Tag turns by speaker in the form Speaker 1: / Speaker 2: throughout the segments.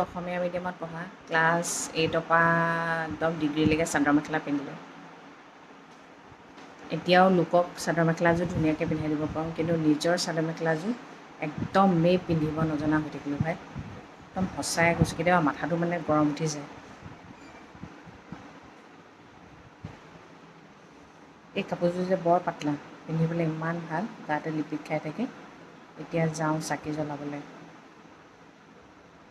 Speaker 1: অসমীয়া মিডিয়ামত পঢ়া। ক্লাছ এইটৰ পৰা একদম ডিগ্ৰীলৈকে চাদৰ মেখেলা পিন্ধিলোঁ। এতিয়াও লোকক চাদৰ মেখেলাযোৰ ধুনীয়াকৈ পিন্ধাই দিব পাৰোঁ কিন্তু নিজৰ চাদৰ মেখেলাযোৰ একদমেই পিন্ধিব নজনা হৈ থাকিলোঁ ভাই একদম সঁচাই কৈছোঁ কেতিয়াবা মাথাটো মানে গৰম উঠি যায়। এই কাপোৰযোৰ যে বৰ পাতলা পিন্ধিবলৈ ইমান ভাল গাতে লিপিক খাই থাকে। এতিয়া যাওঁ চাকি জ্বলাবলৈ।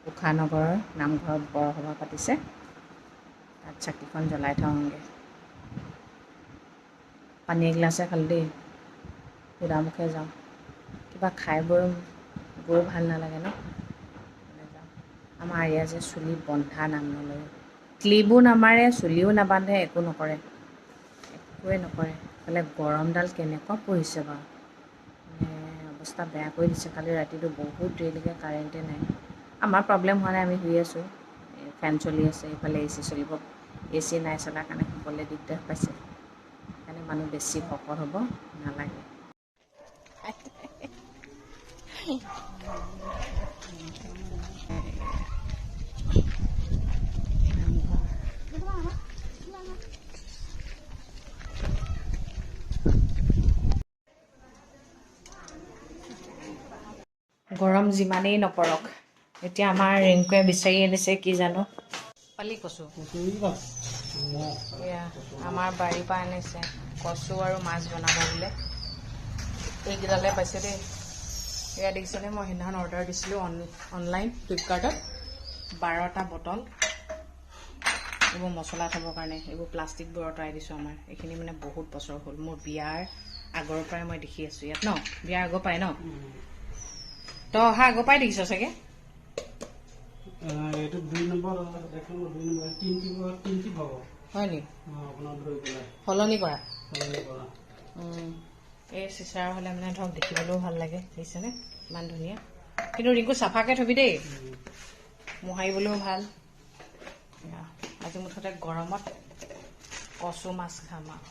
Speaker 1: উষানগৰৰ নামঘৰত বৰসভা পাতিছে। তাত চাকিখন জ্বলাই থওঁগৈ। পানী এগিলাছে খালোঁ দেই। সুদামুখে যাওঁ। কিবা খাই বৈ গৈ ভাল নালাগে ন? আমাৰ আৰিয়া যে চুলি বন্ধা নাম নলয়। ক্লিবো নামাৰে চুলিও নাবান্ধে একো নকৰে। একোৱে নকৰে। ইফালে গৰমডাল কেনেকুৱা পৰিছে বাৰু। অৱস্থা বেয়া কৰি দিছে। কালি ৰাতিটো বহুত দেৰিলৈকে কাৰেণ্টে নাই। আমাৰ প্ৰব্লেম হোৱা নাই আমি শুই আছোঁ। ফেন চলি আছে ইফালে এ চি চলিব। এ চি নাই চলাৰ কাৰণে শুবলৈ দিগদাৰ পাইছে। সেইকাৰণে মানুহ বেছি শকত হ'ব নালাগে। গৰম যিমানেই নপৰক। এতিয়া আমাৰ ৰিংকুৱে বিচাৰি আনিছে কি জানো? পালি কচু। এয়া আমাৰ বাৰীৰ পৰা আনিছে। কচু আৰু মাছ বনাব বোলে। এইকেইডালে পাইছে দেই। এয়া দেখিছেনে মই সেইদিনাখন অৰ্ডাৰ দিছিলোঁ অন অনলাইন ফ্লিপকাৰ্টত বাৰটা বটল। এইবোৰ মছলা থ'বৰ কাৰণে এইবোৰ প্লাষ্টিকবোৰ আঁতৰাই দিছোঁ আমাৰ। এইখিনি মানে বহুত বছৰ হ'ল। মোৰ বিয়াৰ আগৰ পৰাই মই দেখি আছোঁ ইয়াত ন? বিয়াৰ আগৰ পৰাই ন? তই অহা আগৰ পৰাই দেখিছ চাগে?
Speaker 2: এইটো দুই নম্বৰ দেখোন দুই নম্বৰ তিনিটি তিনিটি পাব
Speaker 1: হয় নি
Speaker 2: অঁ, আপোনাৰ ধৰি পেলাই
Speaker 1: সলনি কৰা
Speaker 2: সলনি কৰা
Speaker 1: এই চিচাৰ হ'লে মানে ধৰক দেখিবলৈও ভালো লাগে দেখিছেনে ইমান ধুনীয়া। কিন্তু ৰিংকু চাফাকৈ থবি দেই। মোহাৰিবলৈও ভালো। আজি মুঠতে গৰমত কচু মাছ খাম আৰু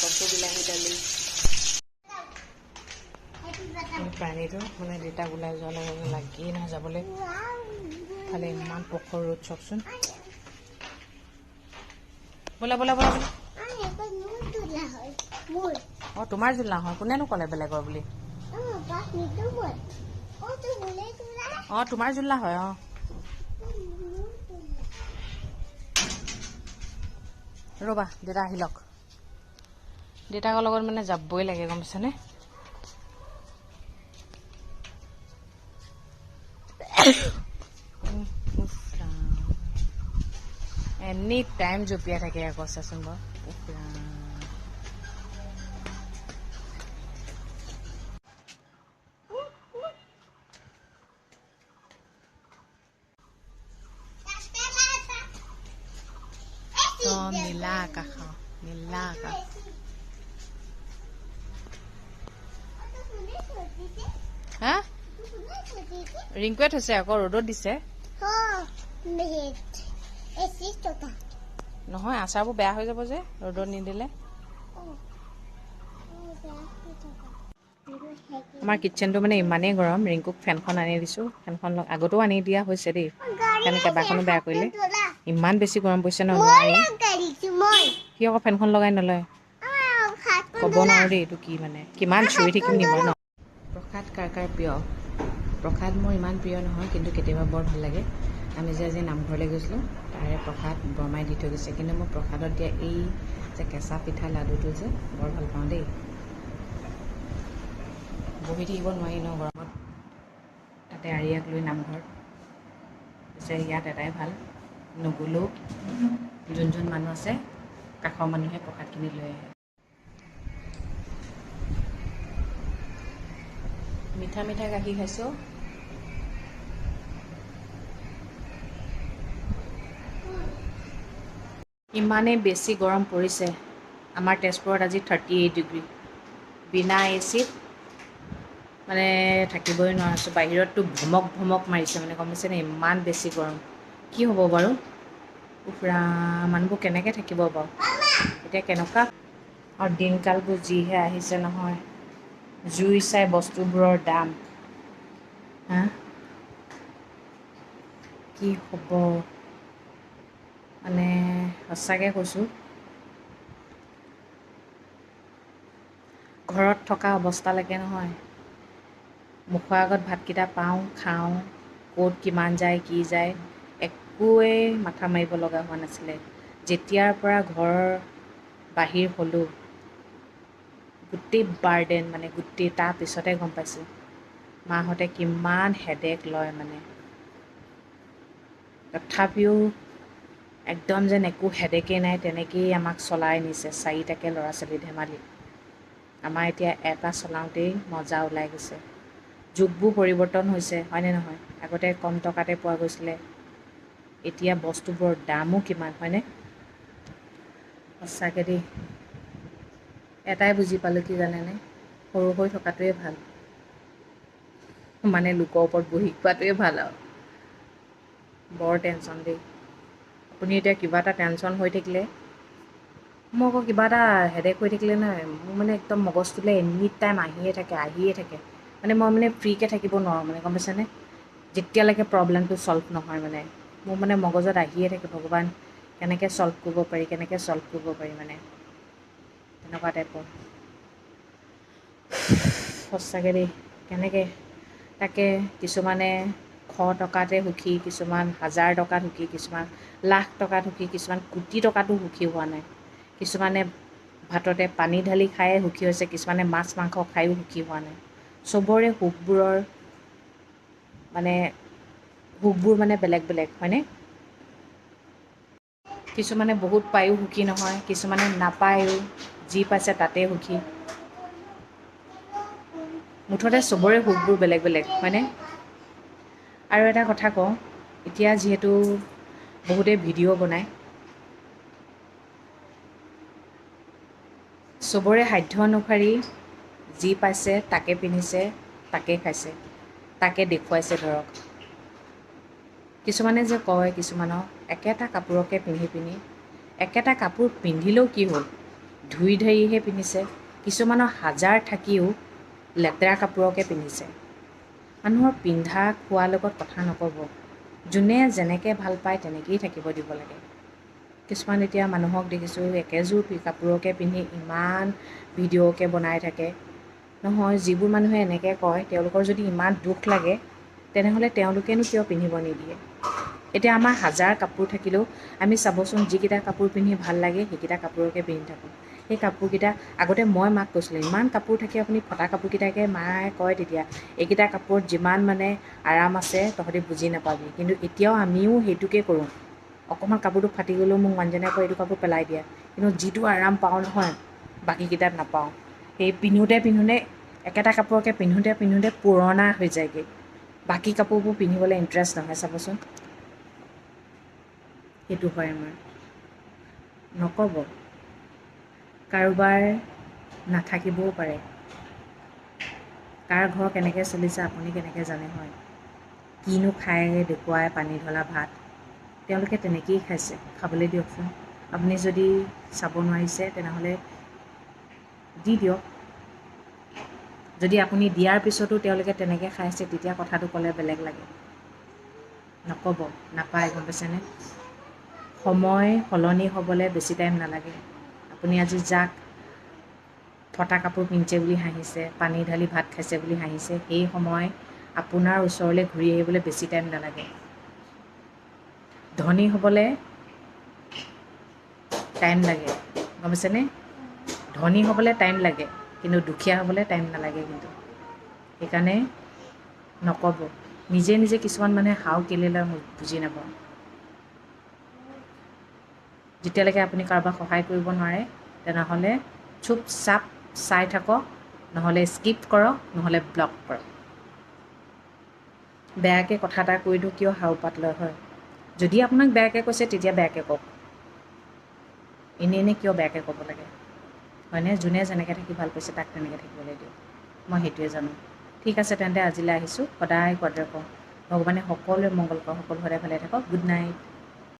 Speaker 1: কচু বিলাহী দালি। প্ৰাণীটো মানে দেউতাক ওলাই যোৱাৰ লগে লগে লাগিয়ে নহয় যাবলৈ। খালি ইমান প্ৰখৰ ৰ'দ চাওকচোন। বোলা বোলা বোলা বোলা। অঁ তোমাৰ জোলা হয় কোনেনো ক'লে বেলেগৰ বুলি? অঁ তোমাৰ জোলা হয় অঁ। ৰ'বা দেউতা আহি লওক। দেউতাকৰ লগত মানে যাবই লাগে গম পাইছেনে? এনি টাইম জঁপিয়াই থাকে আকৌ চাচোন বাৰু উফ ৰিংকুৱে থৈছে আকৌ ৰ'দত দিছে। নহয় আচাৰবোৰ বেয়া হৈ যাব যে ৰ'দত নিদিলে। আমাৰ কিটচেনটো মানে ইমানেই গৰম ৰিংকুক ফেনখন আনি দিছোঁ। ফেনখন আগতেও আনি দিয়া হৈছে দেই। ফেন কেইবাখনো বেয়া কৰিলে। ইমান বেছি গৰম পৰিছে ন সি আকৌ ফেনখন লগাই নলয়? ক'ব নোৱাৰো দেই এইটো কি মানে? কিমান চিঞৰি থাকিম নি বাৰু ন প্ৰসাদ কাৰ কাৰ প্ৰিয়। প্ৰসাদ মোৰ ইমান প্ৰিয় নহয় কিন্তু কেতিয়াবা বৰ ভাল লাগে। আমি যে আজি নামঘৰলৈ গৈছিলোঁ তাৰে প্ৰসাদ বৰমাই দি থৈ গৈছে। কিন্তু মই প্ৰসাদত দিয়া এই যে কেঁচা পিঠা লাডুটো যে বৰ ভাল পাওঁ দেই। বহি থাকিব নোৱাৰি ন গৰমত। তাতে আৰিয়াক লৈ নামঘৰত পিছে ইয়াত এটাই ভাল নগ'লেও যোন যোন মানুহ আছে কাষৰ মানুহে প্ৰসাদখিনি লৈ আহে। মিঠা মিঠা গাখীৰ খাইছোঁ। ইমানেই বেছি গৰম পৰিছে। আমাৰ তেজপুৰত আজি থাৰ্টি এইট ডিগ্ৰী বিনা এ চিত মানে থাকিবই নোৱাৰিছোঁ বাহিৰততো ভমক ভমক মাৰিছে মানে গম পাইছেনে? ইমান বেছি গৰম। কি হ'ব বাৰু? উফৰা মানুহবোৰ কেনেকৈ থাকিব বাৰু? এতিয়া কেনেকুৱা? আৰু দিনকালবোৰ যিহে আহিছে নহয় জুই চাই বস্তুবোৰৰ দাম। হা? কি হ'ব? মানে সঁচাকৈ কৈছোঁ ঘৰত থকা অৱস্থালৈকে নহয়। মুখৰ আগত ভাতকেইটা পাওঁ খাওঁ ক'ত কিমান যায় কি যায় একোৱেই মাথা মাৰিব লগা হোৱা নাছিলে। যেতিয়াৰ পৰা ঘৰৰ বাহিৰ হ'লোঁ গোটেই বাৰ্ডেন মানে গোটেই তাৰ পিছতে গম পাইছোঁ মাহঁতে কিমান হেডেক লয় মানে। তথাপিও একদম যেন একো হেডেকেই নাই তেনেকেই আমাক চলাই নিছে চাৰিটাকে ল'ৰা ছোৱালী ধেমালি। আমাৰ এতিয়া এটা চলাওঁতেই মজা ওলাই গৈছে। যুগবোৰ পৰিৱৰ্তন হৈছে হয়নে নহয়? আগতে কম টকাতে পোৱা গৈছিলে। এতিয়া বস্তুবোৰৰ দামো কিমান হয়নে? সঁচাকৈ দেই। এটাই বুজি পালোঁ কি জানেনে? সৰু হৈ থকাটোৱে ভাল। মানে লোকৰ ওপৰত বহি খোৱাটোৱে ভাল আৰু। বৰ টেনশ্যন দেই। আপুনি এতিয়া কিবা এটা টেনশ্যন হৈ থাকিলে মোৰ আকৌ কিবা এটা হেডেক হৈ থাকিলে নহয় মোৰ মানে একদম মগজটোলৈ এনি টাইম আহিয়ে থাকে আহিয়ে থাকে। মানে মই মানে ফ্ৰীকৈ থাকিব নোৱাৰোঁ মানে গম পাইছেনে? যেতিয়ালৈকে প্ৰব্লেমটো ছল্ভ নহয় মানে মোৰ মানে মগজত আহিয়ে থাকে ভগৱান কেনেকৈ ছল্ভ কৰিব পাৰি কেনেকৈ ছল্ভ কৰিব পাৰি মানে। তেনেকুৱা টাইপৰ সঁচাকৈ দেই কেনেকৈ তাকে কিছুমানে শ টকাতে সুখী কিছুমান হাজাৰ টকাত সুখী কিছুমান লাখ টকাত সুখী কিছুমান কোটি টকাতো সুখী হোৱা নাই। কিছুমানে ভাততে পানী ঢালি খায়ে সুখী হৈছে কিছুমানে মাছ মাংস খায়ো সুখী হোৱা নাই। চবৰে সুখবোৰৰ মানে সুখবোৰ মানে বেলেগ বেলেগ হয়নে? কিছুমানে বহুত পায়ো সুখী নহয় কিছুমানে নাপায়ো যি পাইছে তাতে সুখী। মুঠতে চবৰে সুখবোৰ বেলেগ বেলেগ হয়নে? আৰু এটা কথা কওঁ এতিয়া যিহেতু বহুতে ভিডিঅ' বনায়। চবৰে সাধ্য অনুসৰি যি পাইছে তাকে পিন্ধিছে তাকে খাইছে তাকে দেখুৱাইছে ধৰক। কিছুমানে যে কয় কিছুমানক একেটা কাপোৰকে পিন্ধি পিন্ধি একেটা কাপোৰ পিন্ধিলেও কি হ'ল? ধুই ধাৰিহে পিন্ধিছে। কিছুমানৰ হাজাৰ থাকিও লেতেৰা কাপোৰকে পিন্ধিছে। মানুহৰ পিন্ধা খোৱাৰ লগত কথা নক'ব। যোনে যেনেকৈ ভাল পায় তেনেকেই থাকিব দিব লাগে। কিছুমান এতিয়া মানুহক দেখিছোঁ একেযোৰ কাপোৰকে পিন্ধি ইমান ভিডিঅ'কে বনাই থাকে। নহয় যিবোৰ মানুহে এনেকৈ কয় তেওঁলোকৰ যদি ইমান দুখ লাগে তেনেহ'লে তেওঁলোকেনো কিয় পিন্ধিব নিদিয়ে? এতিয়া আমাৰ হাজাৰ কাপোৰ থাকিলেও আমি চাবচোন যিকেইটা কাপোৰ পিন্ধি ভাল লাগে সেইকেইটা কাপোৰকে পিন্ধি থাকোঁ। সেই কাপোৰকেইটা আগতে মই মাক কৈছিলোঁ ইমান কাপোৰ থাকি আপুনি ফটা কাপোৰকেইটাকে মায়ে কয় তেতিয়া এইকেইটা কাপোৰত যিমান মানে আৰাম আছে তহঁতি বুজি নাপাবি। কিন্তু এতিয়াও আমিও সেইটোকে কৰোঁ। অকণমান কাপোৰটো ফাটি গ'লেও মোক মানুহজনে কয় এইটো কাপোৰ পেলাই দিয়া। কিন্তু যিটো আৰাম পাওঁ নহয় বাকীকেইটাত নাপাওঁ। সেই পিন্ধোতে পিন্ধোতে একেটা কাপোৰকে পিন্ধোতে পিন্ধোতে পুৰণা হৈ যায়গৈ। বাকী কাপোৰবোৰ পিন্ধিবলৈ ইণ্টাৰেষ্ট নহয় চাবচোন। সেইটো হয় আমাৰ। নক'ব। কাৰোবাৰ নাথাকিবও পাৰে। কাৰ ঘৰ কেনেকৈ চলিছে আপুনি কেনেকৈ জানে হয়। কিনো খাই দেখুৱাই পানী ঢলা ভাত। তেওঁলোকে তেনেকেই খাইছে। খাবলৈ দিয়কচোন। আপুনি যদি চাব নোৱাৰিছে তেনেহ'লে দি দিয়ক। যদি আপুনি দিয়াৰ পিছতো তেওঁলোকে তেনেকৈ খাইছে তেতিয়া কথাটো ক'লে বেলেগ লাগে। নক'ব নাপায় গম পাইছেনে? সময় সলনি হ'বলৈ বেছি টাইম নালাগে। আপুনি আজি যাক ফটা কাপোৰ পিন্ধিছে বুলি হাঁহিছে পানী ঢালি ভাত খাইছে বুলি হাঁহিছে সেই সময় আপোনাৰ ওচৰলৈ ঘূৰি আহিবলৈ বেছি টাইম নালাগে। ধনী হ'বলৈ টাইম লাগে গম পাইছেনে? ধনী হ'বলৈ টাইম লাগে কিন্তু দুখীয়া হ'বলৈ টাইম নালাগে কিন্তু। সেইকাৰণে নক'ব। নিজে নিজে কিছুমান মানুহে হাও কেলৈ লয় বুজি নাপাওঁ। যেতিয়ালৈকে আপুনি কাৰোবাক সহায় কৰিব নোৱাৰে তেনেহ'লে চুপ চাপ চাই থাকক নহ'লে স্কিপ কৰক নহ'লে ব্লক কৰক। বেয়াকৈ কথা এটা কৈনো কিয় হাও পাত লয় হয়? যদি আপোনাক বেয়াকৈ কৈছে তেতিয়া বেয়াকৈ কওক। এনেই এনেই কিয় বেয়াকৈ ক'ব লাগে? হয়নে? যোনে যেনেকৈ থাকি ভাল পাইছে তাক তেনেকৈ থাকিবলৈ দিয়ক। মই সেইটোৱে জানো। ঠিক আছে তেন্তে আজিলৈ আহিছোঁ। সদায় কোৱাদৰে কওঁ ভগৱানে সকলোৱে মংগল কৰক সকলো সদায় ভালে থাকক। Good night